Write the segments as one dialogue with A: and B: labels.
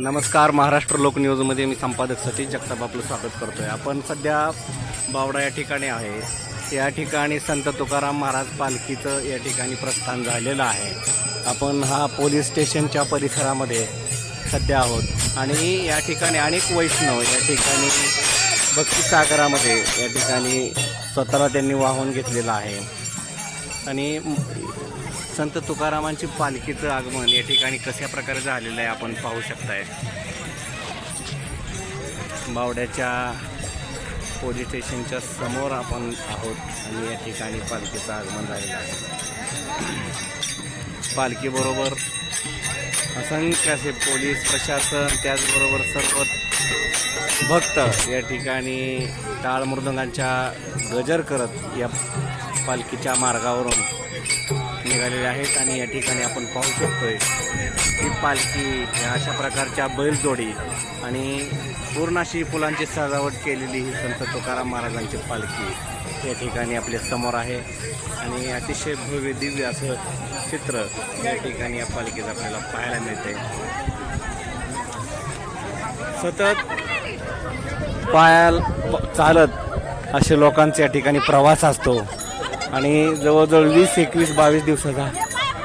A: नमस्कार महाराष्ट्र लोक न्यूजमध्ये मी संपादक सतीश जगताप आपलं स्वागत करतोय. आपण सध्या बावडा या ठिकाणी आहे. या ठिकाणी संत तुकाराम महाराज पालखीचं या ठिकाणी प्रस्थान झालेलं आहे. आपण हा पोलीस स्टेशनच्या परिसरामध्ये सध्या आहोत. आणि या ठिकाणी अनेक वैष्णव या ठिकाणी भक्तिसागरामध्ये या ठिकाणी स्वतःला त्यांनी वाहून घेतलेलं आहे. आणि संत तुकारामांची पालखीचं आगमन या ठिकाणी कशा प्रकारे झालेलं आहे आपण पाहू शकताय. बावड्याच्या पोलीस स्टेशनच्या समोर आपण आहोत आणि या ठिकाणी पालखीचं आगमन झालेलं आहे. पालखीबरोबर असंख्य असे पोलीस प्रशासन त्याचबरोबर सर्व भक्त या ठिकाणी टाळ मृदंगांच्या गजर करत या पालखीच्या मार्गावरून निघालेले आहेत आणि या ठिकाणी आपण पाहू शकतोय की पालखी अशा प्रकारच्या बैलजोडी आणि पूर्ण अशी फुलांची सजावट केलेली ही संत तुकाराम महाराजांची पालखी या ठिकाणी आपल्यासमोर आहे. आणि अतिशय भव्य दिव्य असं चित्र या ठिकाणी या पालखीचं आपल्याला पाहायला मिळते सतत पायाल प- चालत असे लोकांचा या ठिकाणी प्रवास असतो. आणि जवळजवळ वीस एकवीस बावीस दिवसाचा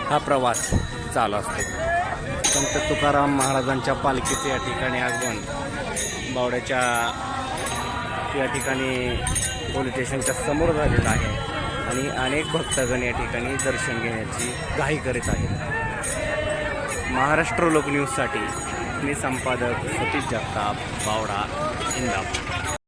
A: हा प्रवास चालू असतो. संत तुकाराम महाराजांच्या पालखीचे या ठिकाणी आगमन बावड्याच्या या ठिकाणी पोलीस स्टेशनच्या समोर झालेलं आहे आणि अनेक भक्तगण या ठिकाणी दर्शन घेण्याची घाई करीत आहेत. महाराष्ट्र लोकन्यूजसाठी मी संपादक सतीश जगताप बावडा इंदापूर.